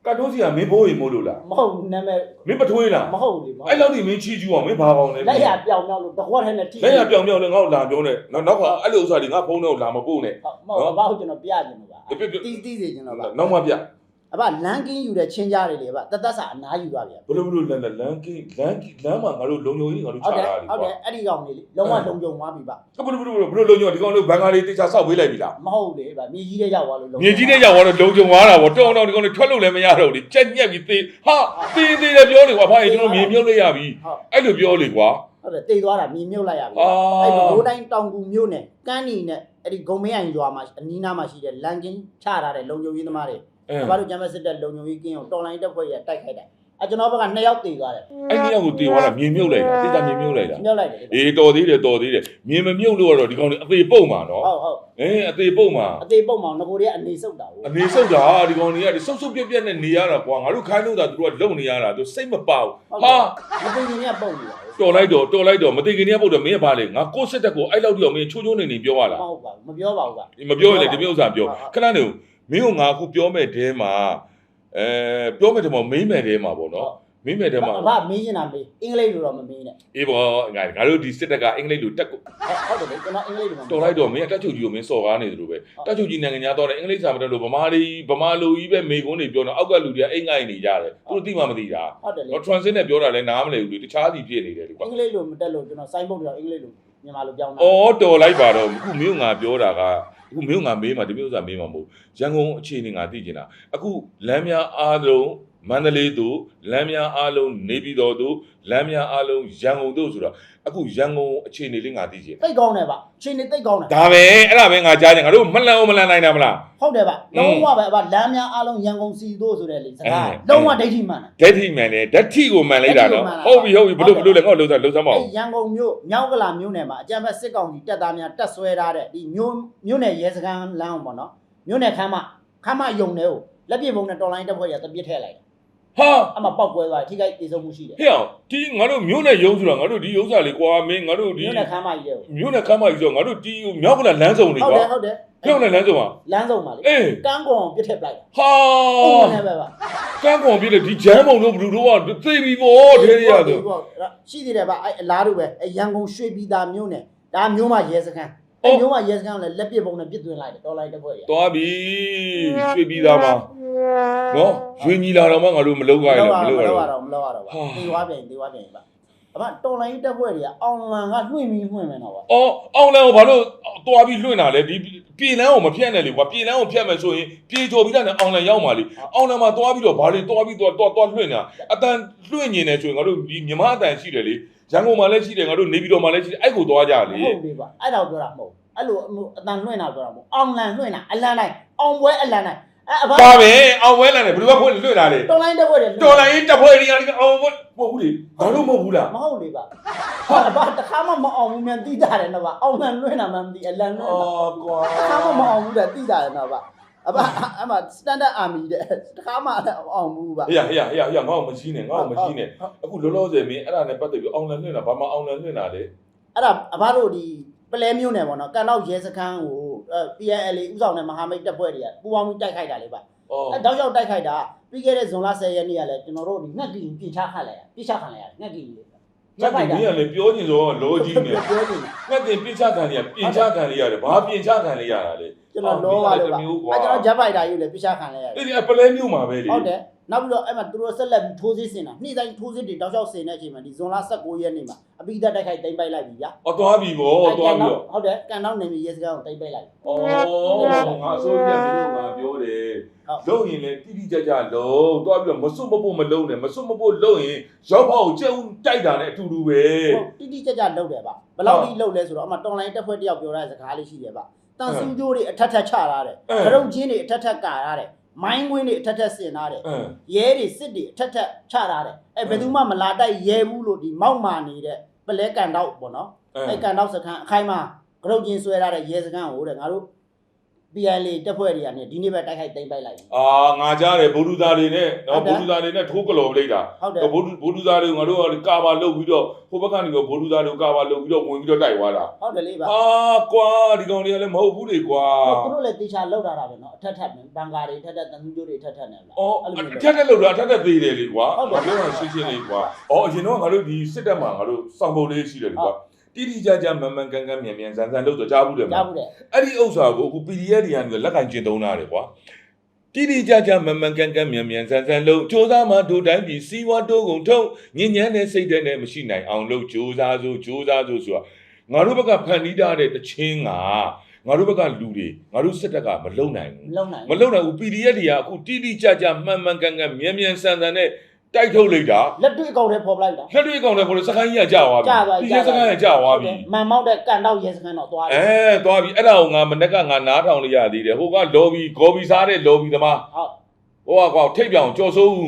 ကတ်တိုးစီကမင်းဘိုးရင်မို့လို့လားမဟုတ်ဘူးနာမည်မင်းပထွေးလားမဟုတ်ဘူးလေမဟုတ်အဲ့လောက်ဒီမင်းချီကျူအောင်မင်းဘာကောင်းလဲလက်ရပြောင်ပြောင်လို့တကွက်ထဲနဲ့ထိလက်ရပြောင်ပြောင်နဲ့ငါ့ကိုလာပြောနေနောက်နောက်ကအဲ့လိုဥစ္စာတွေငါဖုန်းထဲကိုလာမပို့နဲ့ဟုတ်မဟုတ်ဘာဟုတ်ကျွန်တော်ပြချင်လို့ပါပြပြတီးတီးစေချင်တော့ပါနောက်မှပြ အဘလန်ကင်းယူတဲ့ချင်းကြားတွေလေဗျတသက်စာအနားယူသွားပြန်ဘလို့ဘလို့လန်လန်လန်ကင်းလန်ကင်းလမ်းမှာငါတို့လုံလုံကြီးငါတို့ဟုတ်ချတယ်တာဟုတ်တယ်အဲ့ဒီကောင်လေးလေလုံးဝလုံကြုံသွားပြီဗျဘလို့ဘလို့ဘလို့လုံလုံဒီကောင်တို့ဘန်ကာလေးတေချာဆောက်ပေးလိုက်ပြီလားမဟုတ်လေဗျမြေကြီးတဲ့ရောက်သွားလို့လုံမြေကြီးတဲ့ရောက်တော့လုံကြုံသွားတာဗောတောင်းတောင်းဒီကောင်တွေထွက်လို့လည်းမရတော့ဘူးကြက်ညက်ပြီးသေးဟာသေးသေးတယ်ပြောလေကွာဖားရင်ကျွန်တော်မြေမြုပ်လိုက်ရပြီဟုတ်အဲ့လိုပြောလေကွာဟုတ်တယ်တိတ်သွားတာမြေမြုပ်လိုက်ရပြီအာအဲ့ဒီဘိုးတိုင်းတောင်ကူမြို့နယ်ကန်းနီနဲ့အဲ့ဒီဂုံမရိုင်ရွာမှာအနီးနားမှာရှိတဲ့လန်ကင်းချထားတဲ့လုံကြုံရေးသမားတွေအဲ ကျမတို့ကျမ်းမစစ်တဲ့လုံခြုံရေးကင်းကိုတော်လိုင်းတက်ဖွဲ့ရတိုက်ခိုက်တယ်အဲကျွန်တော်ဘက်က2ယောက်တည်သွားတယ်အဲ့ဒီရောက်ကိုတေသွားတာမြေမြုပ်လိုက်တာတေချာမြေမြုပ်လိုက်တာမြောက်လိုက်တယ်အေးတော်သေးတယ်တော်သေးတယ်မြေမမြုပ်လို့ကတော့ဒီကောင်တွေအသေးပုတ်မှာနော်ဟုတ်ဟုတ်အင်းအသေးပုတ်မှာအသေးပုံမောင်ငကိုတွေကအနေဆုပ်တာဟုတ်အနေဆုပ်တာဒီကောင်တွေကဒီဆုပ်ဆုပ်ပြက်ပြက်နဲ့နေရတာကွာငါတို့ခိုင်းလို့တာသူတို့ကလုံနေရတာသူစိတ်မပေါက်ဟာမသိခင်ကပုံနေတာတော်လိုက်တော့တော်လိုက်တော့မသိခင်တည်းကပုတ်တော့မင်းကပါလေငါကိုယ့်စစ်တက်ကိုအဲ့လောက်တိအောင်မင်းချိုးချိုးနေနေပြောရလားမဟုတ်ပါဘူးမပြောပါဘူးကဒီမပြောရင်လည်းဒီမျိုးဥစ္စာပြောခဏနေ မင်းကငါအခုပြောမဲ့တဲမှာအဲပြောမဲ့တဲမှာမိမ့်မဲ့တဲမှာပေါ့နော်မိမ့်မဲ့တဲမှာအဘမင်းရင်တာမေးအင်္ဂလိပ်လိုတော့မမေးနဲ့အေးပေါ့ငါငါတို့ဒီစစ်တက်ကအင်္ဂလိပ်လိုတက်ကိုဟုတ်တယ်လေကျွန်တော်အင်္ဂလိပ်လိုမတော်လိုက်တော့မင်းကတက်ချုပ်ကြီးကိုမင်းစော်ကားနေတယ်လို့ပဲတက်ချုပ်ကြီးနိုင်ငံသားတော့တယ်အင်္ဂလိပ်စာမတက်လို့ဗမာလေးဗမာလူကြီးပဲမေကုန်းနေပြောတော့အောက်ကလူတွေကအိမ်ငိုင်းနေကြတယ်သူတို့သိမှမသိတာဟုတ်တယ်လေတော့ translate နဲ့ပြောတာလည်းနားမလည်ဘူးလေတခြားစီဖြစ်နေတယ်ဒီအကွာင်္ဂလိပ်လိုမတက်လို့ကျွန်တော်စိုင်းပုတ်တော့အင်္ဂလိပ်လိုမြန်မာလိုပြောင်းတာ။အော်တော်လိုက်ပါတော့အခုမင်းကငါပြောတာက အခုမင်းကငါမေးမှာဒီမျိုးဥစ္စာမေးမှာမဟုတ်ရန်ကုန်အခြေအနေငါသိချင်တာအခုလမ်းများအားလုံး မန္တလေးတို့လမ်းများအားလုံးနေပြည်တော်တို့လမ်းများအားလုံးရန်ကုန်တို့ဆိုတော့အခုရန်ကုန်အခြေအနေလေးငါသိချင်တယ်တိတ်ကောင်းတယ်ဗျချိန်နေတိတ်ကောင်းတယ်ဒါပဲအဲ့ဒါပဲငါကြားချင်ငါတို့မလန်အောင်မလန်နိုင်တာမလားဟုတ်တယ်ဗျอืมလုံးဝပဲအဘလမ်းများအားလုံးရန်ကုန်စီတို့ဆိုတဲ့လေစကားအဲလုံးဝဒိဋ္ဌိမှန်တယ်ဓာတ်ထိမှန်တယ်ဓာတ်ထိကိုမှန်လိုက်တာနော်ဓာတ်ထိဟုတ်ကိုပြီမှဟုတ်န်ပြီတာဘလို့ဘလို့လဲငါ့ကိုလုံးစားလုံးစားမအောင်အဲရန်ကုန်မြို့မြောက်ကလာမြို့နယ်မှာအကြမ်းဖက်စစ်ကောင်စီတပ်သားများတက်ဆွဲထားတဲ့ဒီမြို့မြို့နယ်ရဲစခန်းလမ်းပေါ့နော်မြို့နယ်ခမ်းမခမ်းမယုံတဲ့ကိုလက်ပြပုံနဲ့တော်လိုင်းတက်ဖွဲ့ရတပြစ်ထည့်လိုက်တယ် ဟာအမှပောက်ကွဲသွားတယ်ထိခိုက်ဒေဆုံးမှုရှိတယ်ဟဲ့အောင်ဒီငါတို့မြို့နယ်ရုံးဆိုတာငါတို့ဒီဥစ္စာလေးကွာမင်းငါတို့ဒီမြို့နယ်ခမ်းမကြီးတဲ့ကိုမြို့နယ်ခမ်းမကြီးဆိုတော့ငါတို့ဒီမြောက်ကလာလမ်းစုံလေးဟုတ်ကွာတယ်ဟုတ်တယ်မြောက်နယ်လမ်းစုံอ่ะလမ်းဆုံးပါလေအေးကန်းကွန်ပြစ်ထည့်ပလိုက်တာဟာဟုတ်တယ်ပဲပါကန်းကောင်ပြည့်တယ်ဒီဂျမ်းမုံတို့ဘလူတို့ကသိပြီပေါ့ထဲရရဆို ရှိသေးတယ်ဗျအဲအလားတူပဲအဲရန်ကုန်ရွှေပြည်သာမြို့နယ်ဒါမြို့မှာရဲစခန်း အဲမြို့မှာရဲစခန်းကိုလည်းလက်ပြပုံနဲ့ပြစ်သွင်းလိုက်တယ်တော်လိုင်းတက်ဖွဲ့ရသွားပြီရွှေပြည်သားမှာနော်ရွှေညီလာတော့မှငါတို့မလုပ်ကြရမဘူးလောက်မရလုပ်ရတော့မဘူးလောက်ရတော့မလောက်ရတော့ပါဟာတေသွားပြန်တေသွားပြန်ပါအမတော်လိုင်းတက်ဖွဲ့တွေကအောင်လန်ကလွှင့်ပြီးလွှင့်မယ်တော့ပါအော်အောင်လန်ကိုဘာလို့သွားပြီးလွှင့်တာလဲဒီပြည်လန်းကိုမဖြတ်နဲ့လေကွာပြည်လန်းကိုဖြတ်မယ်ဆိုရင်ပြေချိုပြီးတော့အောင်လန်ရောက်မှာလေအောင်လန်မှာသွားပြီးတော့ဘာလို့သွားပြီးတော့သွားသွားလွှင့်နေတာအတန်လွှင့်နေတယ်ဆိုရင်ငါတို့ဒီမြမအတန်ရှိတယ်လေ ရန်ကုန်မှာလည်းရှိတယ်ငါတို့နေပြည်တော်မှာလည်းရှိတယ်အဲ့ကိုသွားကြလေဟုတ်ပြီပါအဲ့တော့ပြောတာမဟုတ်အဲ့လိုအတန်လွှင့်တာပြောတာမဟုတ်အောင်လန်လွှင့်တာအလန်တိုင်းအောင်ပွဲအလန်တိုင်းအဲအဘပါပဲအောင်ဝဲလာတယ်ဘယ်လိုမှဖွင့်လွှင့်တာလေတော်လိုင်းတက်ဖွဲ့တွေတော်လိုင်းတပ်ဖွဲ့တွေကဒီအောင်မဟုတ်ဘူးလေဘာလို့မဟုတ်ဘူးလားမဟုတ်လေပါဟာဘာတခါမှမအောင်ဘူးမြန်တိတာတယ်နော်ဗျအောင်လန်လွှင့်တာမှမသိအလန်လွှင့်တာအော်ကွာတခါမှမအောင်ဘူးတဲ့တိတာတယ်နော်ဗျ အဘအမ standard army တဲ့တခါမှအောင်ဘူးဗျဟေ့ဟေ့ဟေ့ဟေ့ငါ့ကိုမကြီးနဲ့ငါ့ကိုမကြီးနဲ့အခုလောလောဆယ်မင်းအဲ့ဒါနဲ့ပတ်သက်ပြီးအောင်လန်လွှင့်တာဘာမှအောင်လန်လွှင့်တာလေအဲ့ဒါအဘတို့ဒီပလဲမျိုးနယ်ပေါ့နော်ကန်တော့ရဲစခန်းကို PNL ဥဆောင်တဲ့မဟာမိတ်တပ်ဖွဲ့တွေကပူပေါင်းပြီးတိုက်ခိုက်တာလေဗျအော်အဲတောက်လျှောက်တိုက်ခိုက်တာပြီးခဲ့တဲ့ဇွန်လ10ရက်နေ့ကလည်းကျွန်တော်တို့ဒီငှက်ကီပြင်ချခတ်လိုက်ရပြင်ချခံလိုက်ရတယ်ငှက်ကီလေးငါကမင်းကလည်းပြောချင်ဆိုတော့လောကြီးနဲ့ပြောနေတာငါတင်ပြင်ချခံလေးကပြင်ချခံလေးရတယ်ဘာပြင်ချခံလေးရတာလေ ကျွန်တော်လောပါလို့ပါအဲကျွန်တော်ဂျက်ဖိုက်တာယူလေပြင်ချခံလိုက်ရတယ်အဲ့ဒီအပလဲမျိုးမှာပဲလေဟုတ်တယ်နောက်ပြီးတော့အဲ့မှာသူတို့ဆက်လက်ပြီးထိုးစစ်ဆင်တာနေ့တိုင်းထိုးစစ်တွေတောက်လျှောက်ဆင်တဲ့အချိန်မှာဒီဇွန်လ19ရက်နေ့မှာအပိသက်တိုက်ခိုက်တိမ့်ပိုက်လိုက်ပြီဗျာအော်သွားပြီဗောသွားပြီတော့ဟုတ်တယ်ကန်တော့နေမီရဲစခန်းကိုတိမ့်ပိုက်လိုက်အော်ငါဆိုရင်မျိုးငါပြောတယ်ဟုတ်လုံရင်လည်းတိတိကျကျလုံသွားပြီးတော့မစွတ်မဖို့မလုံနဲ့မစွတ်မဖို့လုံရင်ရောက်ဖောက်ကျဲဦးတိုက်တာနဲ့အတူတူပဲဟုတ်တိတိကျကျလုပ်တယ်ဗျဘယ်လောက်ထိလုပ်လဲဆိုတော့အမှတော်လိုင်းတက်ဖွဲ့တယောက်ပြောတဲ့စကားလေးရှိတယ်ဗျ တန်ဆူးကြိုးတွေအထက်ထက်ချထားတယ်ခရုတ်ချင်းတွေအထက်ထက်ကာထားတယ်မိုင်းကွင်းတွေအထက်ထက်ဆင်ထားတယ်အင်းရဲတွေစစ်တွေအထက်ထက်ချထားတယ်အဲဘယ်သူမှမလာတိုက်ရဲဘူးလို့ဒီမောက်မာနေတဲ့ပလဲကန်တော့ပေါ့နော်အင်းအဲကန်တော့စခန်းအခိုင်မှာခရုတ်ချင်းဆွဲထားတဲ့ရဲစခန်းကိုတဲ့ငါတို့ PLA တက်ဖွဲ့တွေကနေဒီနေ့ပဲတိုက်ခိုက်သိမ်းပိုက်လိုက်တယ် အာငါကြားတယ်ဗုဒ္ဓသားတွေနဲ့ ဟုတ် နော် တယ် ဗုဒ္ဓသားတွေနဲ့ထိုးကလော်ပလိုက်တာ ဟုတ်တယ် ဗုဒ္ဓဗုဒ္ဓသားတွေငါတို့ကကာဘာလုတ်ပြီးတော့ဟိုဘက်ကနေတော့ဗုဒ္ဓသားတွေကာဘာလုတ်ပြီးတော့ဝင်ပြီးတော့တိုက်သွားတာ ဟုတ်တယ်လေပါ အာကွာဒီကောင်တွေကလည်းမဟုတ်ဘူးလေကွာ သူတို့လည်းတေချာလောက်တာတာပဲเนาะအထက်ထက်ဘန်ကာတွေထက်ထက်တန်သူကျိုးတွေထက်ထက်နေလား အော် အဲ့လို အ မျိုး ထက်တက်လို့တော့အထက်တက်သေးတယ်လေကွာ ဟုတ်တယ် ငါပြောတာရှင်းရှင်းလေးကွာအော်အရင်တော့ငါတို့ဒီစစ်တပ်မှာငါတို့စောင့်ပုံလေးရှိတယ်လေကွာ တိတိကျကျမှန်မှန်ကန်ကန်မြန်မြန်ဆန်ဆန်လို့တော့ကြားဘူးတယ်မ ကြား လား ဘူးတဲ့ အဲ့ဒီဥစ္စာကိုအခု PDF တွေကနေလက်ကင်ကျင့်သုံးတာတယ်ကွာတိတိကျကျမှန်မှန်ကန်ကန်မြန်မြန်ဆန်ဆန်လို့စ조사မှဒိုတိုင်းပြည်စီးပွားတိုးကုန်ထုံညဉ့်ညမ်းတဲ့စိတ်တဲ့နဲ့မရှိနိုင်အောင်လို့စ조사ဆိုစ조사ဆိုဆိုတာငါတို့ဘက်ကဖန်တီးထားတဲ့တချင်းကငါတို့ဘက်ကလူတွေငါတို့စစ်တပ်ကမလုံနိုင်ဘူး မလုံနိုင် မလုံနိုင်ဘူး PDF တွေကအခုတိတိကျကျမှန်မှန်ကန်ကန်မြန်မြန်ဆန်ဆန်နဲ့ တိုက်ထုတ်လိုက်တာလက်တွေ့အကောင့်ထဲပေါ်ပလိုက်တာလက်တွေ့ကောင်လည်းဘလို့စကိုင်းကြီးကကြာသွားပြီကြာသွားပြီဒီစကိုင်းကကြာသွားပြီမန်မောက်တဲ့ကန်တော့ရဲစခန်းတော့သွားတယ်အဲသွားပြီအဲ့ဒါကိုငါမနေ့ကငါနားထောင်လိုက်ရသေးတယ်ဟိုကလော်ဘီဂေါ်ဘီစားတဲ့လော်ဘီသမားဟုတ်ဟိုကကွာထိတ်ပြောင်ကြော်စိုးဦး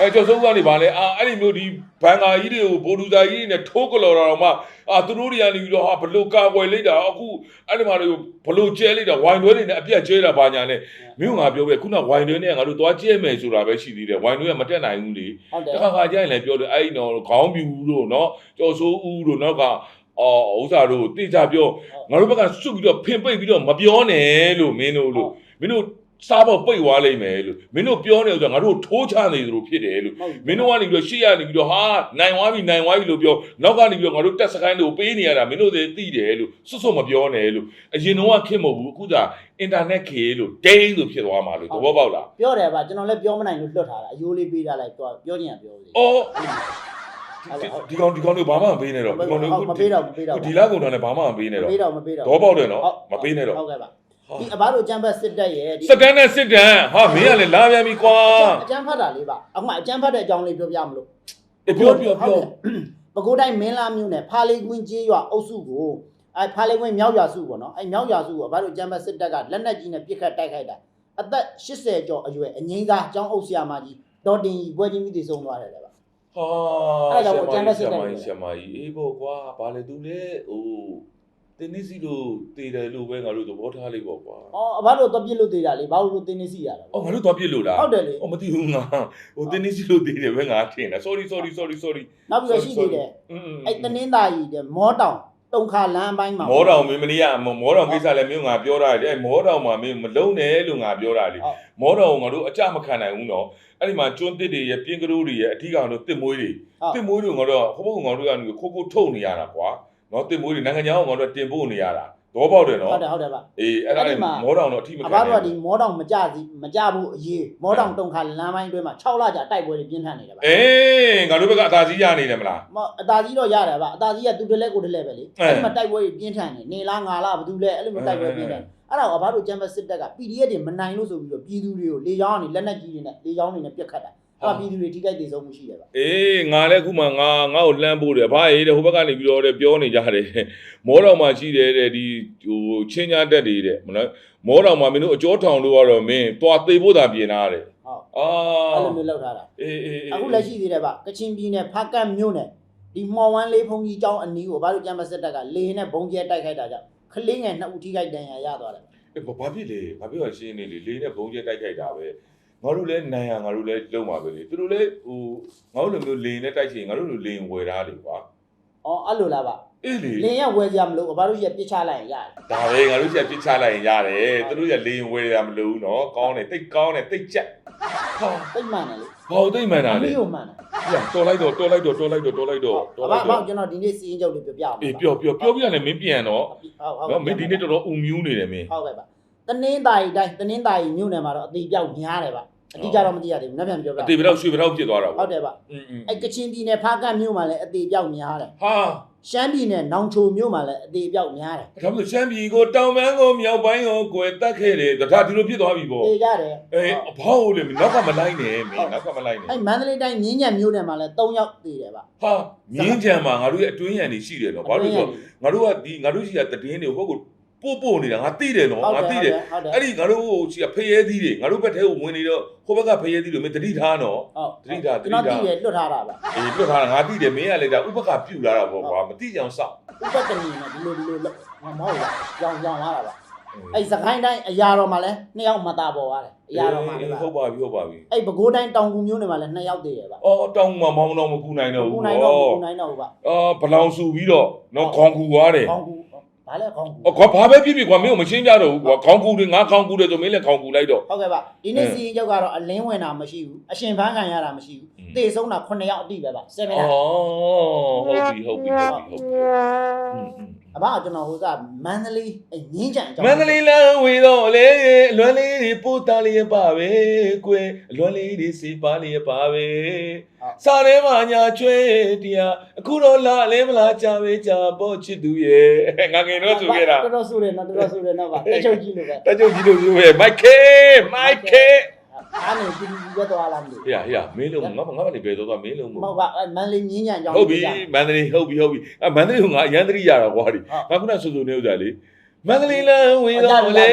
အဲကြော်စိုးဦးကနေဗာလဲအာအဲ့ဒီမျိုးဒီဘန်ကာကြီးတွေကိုဘိုလ်လူသားကြီးတွေနဲ့ထိုးကလော်တာတော့မှအာသူတို့တွေကနေပြီးတော့ဟာဘလို့ကာကွယ်လိုက်တာအခုအဲ့ဒီမှာတွေကိုဘလို့ကျဲလိုက်တာဝိုင်တွဲတွေနဲ့အပြက်ကျဲတာဘာညာနဲ့မြို့ငါပြောပဲခုနဝိုင်တွဲနဲ့ငါတို့သွားကျဲမယ်ဆိုတာပဲရှိသေးတယ်ဝိုင်တွဲကမတက်နိုင်ဘူးလေဟုတ်တယ်တခါခါကျရင်လည်းပြောတယ်အဲ့ဒီတော့ခေါင်းပြူတို့နော်ကြော်စိုးဦးတို့နောက်ကအော်ဥစ္စာတို့တိကျပြောငါတို့ဘက်ကစွတ်ပြီးတော့ဖင်ပိတ်ပြီးတော့မပြောနဲ့လို့မင်းတို့လို့မင်းတို့ စားဖို့ပိတ်သွားလိမ့်မယ်လို့မင်းတို့ပြောနေဆိုတော့ငါတို့ထိုးချနေသလိုဖြစ်တယ်လို့ဟုတ်မင်းတို့ကနေပြီးတော့ရှေ့ကနေပြီးတော့ဟာနိုင်သွားပြီနိုင်သွားပြီလို့ပြောနောက်ကနေပြီးတော့ငါတို့တက်စကိုင်းတို့ပေးနေရတာမင်းတို့တွေသိတယ်လို့စွတ်စွတ်မပြောနဲ့လို့အရင်တော့ခင်မဟုတ်ဘူးအခုသာအင်တာနက်ခေလို့ဒိန်းလို့ဖြစ်သွားမှာလို့သဘောပေါက်လားပြောတယ်ဗျကျွန်တော်လည်းပြောမနိုင်လို့လွတ်ထားတာအယိုးလေးပေးထားလိုက်တော့ပြောချင်ရပြောစီအော်ဟုတ်ဒီကောင်ဒီကောင်တွေဘာမှမပေးနဲ့တော့ဒီကောင်တွေမပေးတော့မပေးတော့ဒီလားကုန်တော့လည်းဘာမှမပေးနဲ့မတော့ပေးတော့မပေးတော့တော့ပေါက်တယ်နော်မပေးနဲ့တော့ဟုတ်ကဲ့ပါ ဒီအဘတို့ကျမ်းဘတ်စစ်တက်ရဲ့ဒီစတန်နဲ့စစ်တန်ဟာမင်းကလည်းလာပြန်ပြီကွာအကျမ်းဖတ်တာလေးပါအခုမှအကျမ်းဖတ်တဲ့အကြောင်းလေးပြောပြမလို့အေးပြောပြောပြောပဲခူးတိုင်းမင်းလာမြို့နယ်ဖာလီကွင်းကျေးရွာအုပ်စုကိုအဲဖာလီကွင်းမြောက်ရွာစုပေါ့နော်အဲမြောက်ရွာစုကိုအဘတို့ကျမ်းဘတ်စစ်တက်ကလက်နက်ကြီးနဲ့ပစ်ခတ်တိုက်ခိုက်တာအသက်80ကျော်အရွယ်အငိမ့်သားကျောင်းအုပ်ဆရာမကြီးဒေါ်တင်ကြီးပွဲချင်းပြီးတည်ဆုံးသွားတယ်လေပါဟာအဲ့ဒါကြောင့်ကျန်တဲ့စစ်တမ်းဆတွေရာမကြီးဆရာမကြီးအေးပေါ့ကွာဘာလဲသူလဲဟို တင်းနေစီလို့တည်တယ်လို့ပဲငါတို့သဘောထားလိုက်ပေါ့ကွာ။အော်အဘတို့တော့ပြစ်လို့သေးတာလေဘာလို့တင်းနေစီရတာအော်ငါတို့သွားပြစ်လို့လားဟုတ်တယ်လေအော်မသိဘူးငါဟိုတင်းနေစီလို့တည်တယ်ပဲငါထင်တာ sorry sorry sorry sorry ။နောက်ပြီးတော့ရှိသေးတယ်อืม။အဲ့တနင်းသားကြီးတဲ့မောတောင်တုံခါလမ်းပိုင်းမှာမောတောင်မင်းမနီးကမောတောင်ကိစ္စလည်းမျိုးငါပြောတာလေအဲမောတောင်မှာမင်းမလုံးနဲ့လို့ငါပြောတာလေဟုတ်မောတောင်ငါတို့အကြမခံနိုင်ဘူးနော်အဲ့ဒီမှာကျွန်းတစ်တွေရဲ့ပြင်းကလေးတွေရဲ့အထီးကောင်တို့တစ်မွေးတွေဟုတ်တစ်မွေးတွေငါတို့ဟိုဘုံငါတို့ကနေခိုးခိုးထုတ်နေရတာကွာ နော်တစ်မွေးတွေနိုင်ငံခြားကိုငါတို့တင်ပို့နေရတာတော့ပေါက်တယ်နော်ဟုတ်တယ်ဟုတ်တယ်ဗျအေးအဲ့ဒါအဲ့လေဒီမှာမောတောင်တော့အထီးမ။ခံအဘနိုင်တို့ကဒီမောတောင်မကြစီမကြဘူးအရေးမောတောင်တုံခါလမ်းပိုင်းတွဲမှာ6လကြာတိုက်ပွဲတွေပြင်းထန်နေတယ်ဗျအေးငါတို့ဘက်ကအသာကြီးရနေတယ်မလား။မောအသာကြီးတော့ရတယ်ဗျအသာကြီးကသူတလဲကိုတလဲပဲလေအဲအဲ့ဒီမှာတိုက်ပွဲတွေပြင်းထန်နေနေလားငါလားဘာလို့လဲအဲ့လိုမျိုးတိုက်ပွဲပြင်းထန်နေအဲ့ဒါကိုအဘတို့ကျမ်းဘတ်စစ်တက်က PDF တွေမနိုင်လို့ဆိုပြီးတော့ပြည်သူတွေကိုလေကြောင်းကနေလက်နက်ကြီးတွေနဲ့လေကြောင်းတွေနဲ့ပြစ်ခတ်တာ အဲ့ဒါပြည်သူတွေထိခိုက်ဒေဆုံးမှုရှိတယ်ဗျအေးငါလည်းခုမှငါငါ့ကိုလှမ်းပို့တယ်ဘာအေးတဲ့ဟိုဘက်ကနေပြီးတော့တဲ့ပြောနေကြတယ်မောတောင်မှာရှိတယ်တဲ့ဒီဟိုချင်းညာတက်တွေတဲ့မနော်မောတောင်မှာမင်းတို့အကျောထောင်လို့ကတော့မင်းသွားသေးဖို့သာပြင်လာတယ်ဟုတ်အာအဲ့လိုမျိုးလောက်ထားတာအေးအေးအေးအခုလက်ရှိသေးတယ်ဗျကချင်ပြည်နယ်ဖားကတ်မြို့နယ်ဒီမှော်ဝမ်းလေးဖုန်ကြီးကျောင်းအနီးကိုဘာလို့ကျမ်းမစစ်တက်ကလေနဲ့ဘုံကျဲတိုက်ခိုက်တာကြောင့်ခလင်းငယ်နှစ်ဦးထိခိုက်ဒဏ်ရာရသွားတယ်အေးဘာဘာဖြစ်လဲဘာပြောရရှင်းနေလေလေးနဲ့ဘုံကျဲတိုက်ခိုက်တာပဲ ငါတို့လည်းနိုင်ရငါတို့လည်းလုံပါပဲလေသူတို့လည်းဟိုငါတို့လိုမျိုးလေနဲ့တိုက်ချင်ငါတို့လိုလေဝယ်သားတွေကွာ။အော်အဲ့လိုလားဗျအေးလေ။လင်းရဝယ်ကြမလို့ဘာလို့ရပစ်ချလိုက်ရင်ရတယ်ဒါပဲငါတို့ချက်ပစ်ချလိုက်ရင်ရတယ်သူတို့ကလေဝယ်ရမလို့နော်ကောင်းတယ်တိတ်ကောင်းတယ်တိတ်ချက်ဟာ။သိပ်မှန်တယ်လေဘာလို့တိတ်မှန်။တာအလဲမေကိုမှန်တယ်ပြတော်လိုက်တော့တော်လိုက်တော့တော်လိုက်တော့တော်လိုက်။တော့အတော်ဘလိုက်အဘတော့ကျွန်တော်ဒီနေ့စီးရင်ချုပ်လေးပြောပြအောင်အေးပြောပြောပြောပြရတယ်မင်းပြန်တော့ဟုတ်ဟုတ်နော်မင်းဒီနေ့တော်တော်အုံမြူးနေတယ်မင်းဟုတ်ကဲ့ဗျ။တနင်းသားရီတိုင်းတနင်းသားရီမြို့နယ်မှာတော့အသေးပြောက်များတယ်ဗျ။ အတိအကျတော့မသိရသေးဘူး။နောက်ပြန်ပြောပြအတေဘယ်တော့ရွှေဘယ်တော့ပြစ်သွားတာဟုပေါ့တ်တယ်ဗျอืม။အဲ့ကချင်ပြည်နယ်ဖားကတ်မြို့မှာလည်းအသေးပြောက်များတယ်ဟာ။ရှမ်းပြည်နယ်နောင်ချိုမြို့မှာလည်းအသေးပြောက်များတယ်ဒါမှမဟုတ်ရှမ်းပြည်ကိုတောင်ပန်းကိုမြောက်ပိုင်းကိုကွယ်တက်ခဲ့တယ်ဒါဒီလိုဖြစ်သွားပြီပေါ့။သေးကြတယ်အေးအဖောက်လေမင်းနောက်ကမလိုက်နဲ့မင်းနောက်ကမလိုက်နဲ့အဲ့မန္တလေးတိုင်းမြင်းညံမြို့နယ်မှာလည်း3ယောက်သေးတယ်ဗျဟာမြင်းကြံမှာငါတို့ရဲ့အတွင်းရန်တွေရှိတယ်နော်ဘာလို့လဲဆိုတော့ငါတို့ကဒီငါတို့ရှိတာတည်င်းတွေဟိုဘက်ကို ပို့ပို့နေတာငါသိတယ်နော်ဟုတ်ငါတယ်သိဟုတ်တတယ်ယ်ဟုတ်တယ်အဲ့ဒီငါတို့ဟိုရှိဖရဲသီးတွေငါတို့ဘက်ထဲကိုဝင်နေတော့ဟိုဘက်ကဖရဲသီးတွေမင်းတတိထားနော်ဟုတ်သတိထားသတိကျွန်ထားတော်သိတယ်လွတ်ထားတာဗျအေးပြတ်ထားတာငါသိတယ်မင်းကလည်းဒါဥပက္ခပြုလာတာပေါ့ကွာမသိကြအောင်စောင့်ဥပဒနီနဲ့ဒီလိုဒီလိုလောက်မဟုတ်လားကြောင်ကြောင်လာတာဗျအအဲ့စကိုင်းတိုင်းအရာတော်မှာလည်းနှစ်ယောက်မသားပေါ်ရတယ်အရာတော်မှာလည်းပါဟုတ်ပါပြီဟုတ်ပါပြီအဲ့ပဲခူးတိုင်းတောင်ကူမျိုးတွေမှာလည်းနှစ်ယောက်တည်ရပါအော်တောင်းမှမောင်းတော့မကူနိုင်တော့ကူဘူးနိုင်တော့ကူနိုင်တော့ဘူးပါအော်ဘလောင်ဆူပြီးတော့နော်ခေါင်းကူသွားတယ်ခေါင်းကူ ဘာလဲခေါင်းကူအော်ခေါဘာပဲဖြစ်ဖြစ်ကွာမင်းကိုမရှင်းကြတော့ဘူးကွာခေါင်းကူတယ်ငါခေါင်းကူတယ်ဆိုမင်းလည်းခေါင်းကူလိုက်တော့ဟုတ်ကဲ့ပါဒီနေ့စီရင်ချုပ်ကတော့အလင်းဝင်တာမရှိဘူးအရှင်ဖန်းခံရတာမရှိဘူးတေဆုံးတာ9ယောက်အတိပဲပါ7မိနစ်အော်ဟုတ်ပြီဟုတ်ပြီဟုတ်ပြီဟုတ်ပြီอืม အဘကကျွန်တော်ဟိုကမန္တလေးအဲ့ငင်းကြံအကြောင်းမန္တလေးလမ်းဝေတော့လေအလွမ်းလေးတွေပို့တာလေးရပါပဲကွယ်အလွမ်းလေးတွေစီပါလေးရပါပဲစားထဲမှာညာချွဲတရားအခုတော့လာလဲမလားကြာပဲကြာပေါ့ချစ်သူရဲ့ငါငယ်တော့ဆိုခဲ့တာတော်တော်ဆူတယ်နော်တော်တော်ဆူတယ်နော်ဗျတက်ချုပ်ကြီးလို့ပဲတကြုတ်ကြီးလို့ပြောပဲမိုက်ခေမိုက်ခေ အားနေပြည်ပြည်ပဲသွားလာမလို့ဟေးဟေးမင်းလုံးငါငါမနေပဲတော့သွားမင်းလုံးမဟုတ်ပါအဲ့မန္တလေးငင်းကြံအကြောင်းဟုတ်ပြီမန္တလေးဟုတ်ပြီဟုတ်ပြီအမန္တလေးကငါအရန်တရိရတာကွာဒီငါခုနဆူဆူနေဥစားလေ မန္တလေးလမ်းဝင်တော့လေ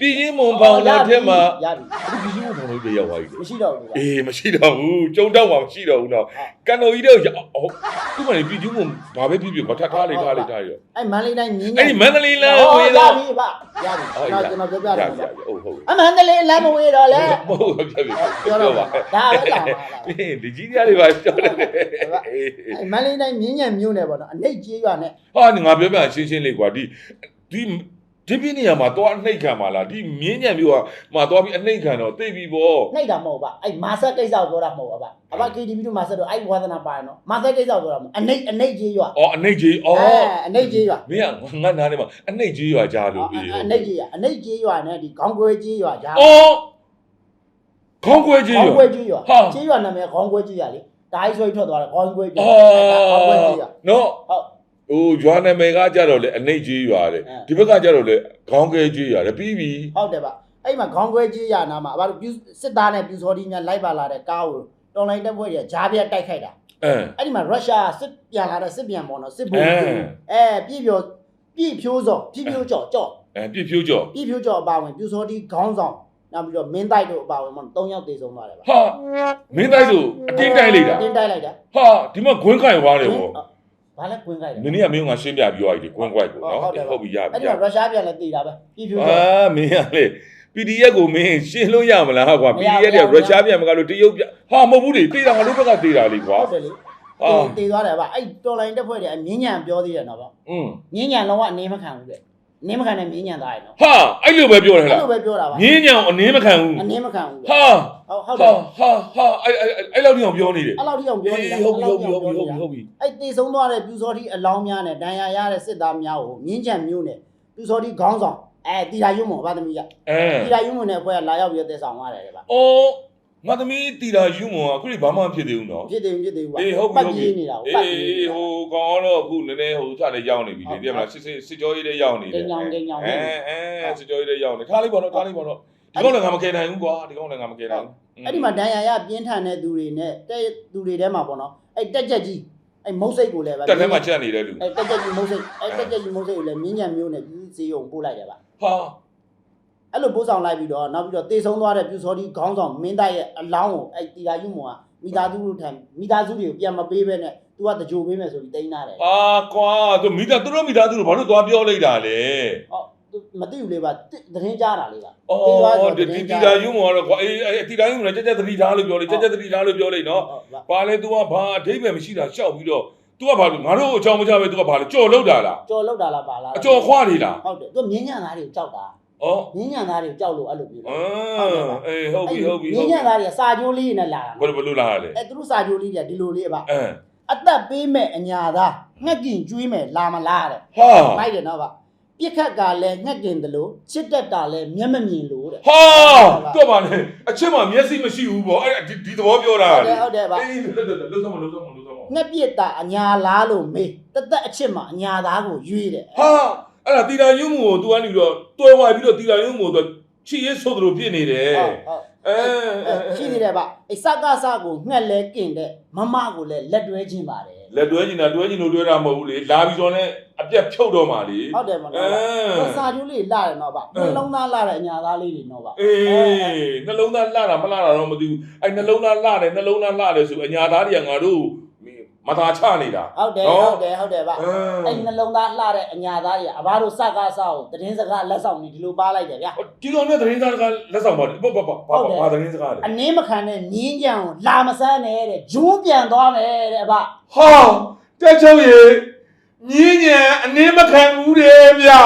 ပြည်ကြီးမွန်ပေါင်လက်ထက်မှာရပြီပြည်ကြီးမွန်ပေါင်လို့တရားသွားပြီမရှိတော့ဘူးဗျအေးမရှိတော့ဘူးကျုံတော့မှမရှိတော့ဘူးတော့ကန်တော်ကြီးတော့ဟုတ်ဒီမှာပြည်ကြီးမွန်ဘာပဲဖြစ်ဖြစ်ဘာထထားလိုက်ထားလိုက်ထားရအဲ့မန္တလေးတိုင်းငင်းကြံအဲ့ဒီမန္တလေးလမ်းဟောဝင်ရတော့ပြီဗျရပြီကျွန်တော်ကျွန်တော်ပြောပြတယ်ဟုတ်ဟုတ်အမန္တလေးလမ်းမဝေးတော့လေမဟုတ်ဘူးပြပြပြောတော့ပါဒါပဲကြောင်ပါလားအေးဒီကြီးတရားတွေပါပြောတယ်အေးအဲ့မန္တလေးတိုင်းမြင်းညံမျိုးနယ်ပေါ့နော်အနှိတ်ကြီးရွာနဲ့ဟာငါပြောပြရှင်းရှင်းလေးကွာဒီဒီဒီပြနေရမှာတော့အနှိတ်ခံပါလားဒီမြင်းညံမျိုးကမှာတော့ပြီးအနှိတ်ခံတော့သိပြီပေါ့နှိတ်တာမဟုတ်ပါအဲ့မာဆက်ကိစ္စကိုပြောတာမဟုတ်ပါဗျအဘ KTV တို့မာဆက်တို့အဲ့ဝါသနာပါနော်မာဆက်ကိစ္စကိုပြောတာမဟုတ်အနှိတ်အနှိတ်ကြီးရွာအော်အနှိတ်ကြီးအော်အနှိတ်ကြီးရွာမင်းကငါနားထဲမှာအနှိတ်ကြီးရွာကြားလို့အေးအနှိတ်ကြီးရွာအနှိတ်ကြီးရွာနဲ့ဒီခေါင်းကွဲကြီးရွာဂျာအော်ခေါင်းကွဲကြီးခေါင်းရွာကွဲကြီးရွာဟာကြီးရွာနာမည်ခေါင်းကွဲကြီးရွာလေဒါကြီးဆွဲထွက်သွားတယ်ခေါင်းကွဲကြီးအောခေါင်းကွဲကြီး်ရွာနော်ဟုတ် ဟိုရွာနာမည်ကကြတော့လေအနှိတ်ကြီးရွာလေအဲဒီဘက်ကကြတော့လေခေါင်းကဲကြီးရွာလေပြီးပြီဟုတ်တယ်ဗျအဲ့မှာခေါင်းကွဲကြီးရွာနာမှာအဘတို့ပြူစစ်သားနဲ့ပြူစော်ဒီများလိုက်ပါလာတဲ့ကားကိုတော်လိုင်းတပ်ဖွဲ့တွေကဂျားပြတ်တိုက်ခိုက်တာအဲအဲ့ဒီမှာရုရှားစစ်ပြန်လာတဲ့စစ်ပြန်ပေါ်တော့စစ်ဘုံအဲအဲပြည့်ပြောပြည့်ဖြိုးစော်ပြည့်ဖြိုးကြော်ကြော်အဲပြည့်ဖြိုးကြော်ပြည့်ဖြိုးကြော်အပါဝင်ပြူစော်ဒီခေါင်းဆောင်နောက်ပြီးတော့မင်းတိုက်တို့အပါဝင်မ၃ယောက်တေဆုံးသွားတယ်ဗျဟာမင်းတိုက်တို့အတင်းတိုက်လိုက်တာတင်းတိုက်လိုက်တာဟာဒီမှာဂွင်းခိုင်သွားတယ်ဗော ဘာလဲကွင်းကြိုက်တယ်မင်းကမင်းကရှင်းပြပြောရည်ဂွင်းခိုင်ကိုနော်ဟုတ်ပြီရအဲ့ပြီဒီမှာရုရှားပြန်လဲတည်တာပဲပြည့်ဖြိုးအာကြော်မင်းကလေ PDF ကိုမင်းရှင်းလို့ရမလားကွာမရဘူး PDF တွေရုရှားပြန်မကလို့တရုတ်ပြန်ဟာမဟုတ်ဘူးလေတေးတာငါတို့ဘက်ကတေးတာလေကွာဟုတ်တယ်လေအာတည်သွားတယ်ဗျအဲ့တော်လိုင်းတက်ဖွဲ့တွေအမြင့်ညံပြောသေးတယ်နော်ဗျอืมမြင့်ညံလုံးဝအနေမခံဘူးတဲ့ အနေမခံတဲ့မြင့်ညံသားရယ်နော်ဟာအဲ့လိုပဲပြောတယ်အဲ့လားလိုပဲပြောတာပါမြင်းညောင်အနေမခံဘူးအနေမခံဘူးဗျဟာဟုတ်ဟုတ်တဟာယ်ဟာဟာအဲ့အဲ့အဲ့လောက်တောင်ပြောနေတယ်အဲ့လောက်ထိအောင်ပြောနေတာဟုတ်ပြီဟုတ်ပြီအဲ့ဟုတ်လောက်ထိပြီအောင်ဟုတ်ပြီဟုတ်ပြီအဲ့တည်ဆုံးသွားတဲ့ပြူစောတိအလောင်းများနဲ့ဒဏ်ရာရတဲ့စစ်သားများကိုမြင်းချံမျိုးနဲ့ပြူစောတိခေါင်းဆောင်အဲတီရာယုံမောဗာသမီးရအဲတီရာယုံမောနဲ့အဖွဲ့ကလာရောက်ပြီးသက်ဆောင်ရတယ်ဗျအော် ငါသမီးတီတာယူမွန်ကအခုဒီဘာမှဖြစ်သေးဘူးနော်ဖြစ်တယ်ဖြစ်တယ်ဗျအေးဟုတ်ပြီပတ်ဟုတ်ပြီပြေးနေတာအေပတ်ပြေးနေးဟိုကောင်တော့အခုနည်းနည်းဟိုစလည်းရောက်နေပြီလေတကယ်မလားစစ်စစ်စစ်ကြောရေးလည်းရောက်နေတယ်အဲအဲစစ်ကြောရေးလည်းရောက်နေထားလိုက်ပါတော့ထားလိုက်ပါတော့ဒီကောင်လည်းငါမကယ်နိုင်ဘူးကွာဒီကောင်လည်းငါမကယ်နိုင်ဘူးအဲ့ဒီမှာဒဏ်ရာရပြင်းထန်တဲ့သူတွေနဲ့တဲ့သူတွေထဲမှာပေါ့နော်အဲ့တက်ချက်ကြီးအဲ့မုတ်စိတ်ကိုလည်းပဲတက်ထဲမှာချက်နေတဲ့လူအဲ့တက်ချက်ကြီးမုတ်စိတ်အဲ့တက်ချက်ကြီးမုတ်စိတ်ကိုလည်းမြင်းညံမျိုးနဲ့ပြည်စီုံပို့လိုက်တယ်ဗျဟာ အဲ့လိုပို့ဆောင်လိုက်ပြီးတော့နောက်ပြီးတော့တေဆုံးသွားတဲ့ပြူစောတိခေါင်းဆောင်မင်းသားရဲ့အလောင်းကိုအဲ့တီရာယုံမောကမိသားစုတို့ထံမိသားစုတွေကိုပြန်မပေးဘဲနဲ့ तू ကတကြိုပေးမယ်ဆိုပြီးတိန်းထားတယ် အာကွာသူမိသားသူတို့မိသားစုတို့ဘာလို့သွားပြောလိုက်တာလဲ ဟော तू မသိဘူးလေပါသတင်းကြားတာလေပါ အော်ဒီတီတာယူမွန်ကတော့ကွာအေးအေးတီတာယူမွန်လည်းကြက်ကြက်သတိထားလို့ပြောလိုက်ကြက်ကြက်သတိထားလို့ပြောလိုက်နော် ဘာလဲ तू ကဘာအထိပ္ပယ်မရှိတာရှောက်ပြီးတော့ तू ကဘာလို့ငါတို့အကြောင်းမကြပဲ तू ကဘာလဲကြော်လောက်တာလား ကြော်လောက်တာလားပါလား အကြော်ခွာနေလား ဟုတ်တယ် तू မြင်းညံသားတွေကိုကြောက်တာ ဩမြင်းညံသားတွေကိုကြောက်လို့အဲ့လိုပြောအတာင်းအေးဟုတ်ပြီဟုတ်ပြီမြဟုတ်င်းပြီညံသားတွေကစာကြိုးလေးနဲ့လာတာဘယ်လိုဘယ်လိုလာလဲအဲ့သူတို့စာကြိုးလေးတွေကဒီလိုလေးပါအင်းအသက်ပေးမဲ့အညာသားငှက်ကင်ကျွေးမဲ့လာမလားတဲ့ဟာလိုက်တယ်နော်ဗျပြစ်ခတ်ကလည်းငှက်ကင်တယ်လို့ချစ်တက်တာလည်းမျက်မမြင်လို့တဲ့ဟာတော့ပါလေအချက်မှမျက်စိမရှိဘူးပေါ့အဲ့ဒီဒီသဘောပြောတာဟုတ်တယ်ဟုတ်တယ်ဗျအေးလွတ်လွတ်လွတ်ဆောင်မလွတ်ဆောင်မလွတ်ဆောင်မငှက်ပြစ်တာအညာလားလို့မေးတသက်အချစ်မှာအညာသားကိုရွေးတယ်ဟာ အဲ့ဒါတီတာယူမွန်ကို तू ကနေပြီးတော့တွဲဝိုက်ပြီးတော့တီတာယူမွန်ကို तू ချီရေးဆိုသလိုဖြစ်နေတယ်ဟုတ်ဟုတ်အဲအဲရှိသေးတယ်ဗျအဲစကားစကိုငှက်လဲကင်တဲ့မမကိုလည်းလက်တွဲခြင်းပါတယ်လက်တွဲကျင်တာတွဲကျင်လို့တွဲတာမဟုတ်ဘူးလေလာပြီးတော့လည်းအပြက်ဖြုတ်တော့မှလေဟုတ်တယ်မအဲနော်ဗျစာကြိုးလေးလာတယ်နော်ဗျနှလုံးသားလာတဲ့အညာသားလေးတွေနော်ဗျအေးနှလုံးသားလှတာမလှတာတော့မသိဘူးအဲ့နှလုံးသားလှတယ်နှလုံးသားလှတယ်ဆိုအညာသားတွေကငါတို့ မမသာချနေတာဟုတ်တယ်နော်ဟုတ်တယ်ဟုတ်တယ်ဗျအင်းအဲ့နှလုံးသားလှတဲ့အညာသားတွေကအဘတို့စကားစောက်သတင်းစကားလက်ဆောင်ကြီးဒီလိုပါလိုက်တယ်ဗျဒီကောင်နဲ့သတင်းစားကလက်ဆောင်ပါဘာဘာဘာဘာဘာသတင်းစကားလဲအနည်းမခံတဲ့ငင်းကြံကိုလာမဆန်းနဲ့တဲ့ဂျိုးပြန်သွားမယ်တဲ့အဘဟာတက်ချုပ်ရေညင်းညံအနည်းမခံဘူးတယ်ဗျာ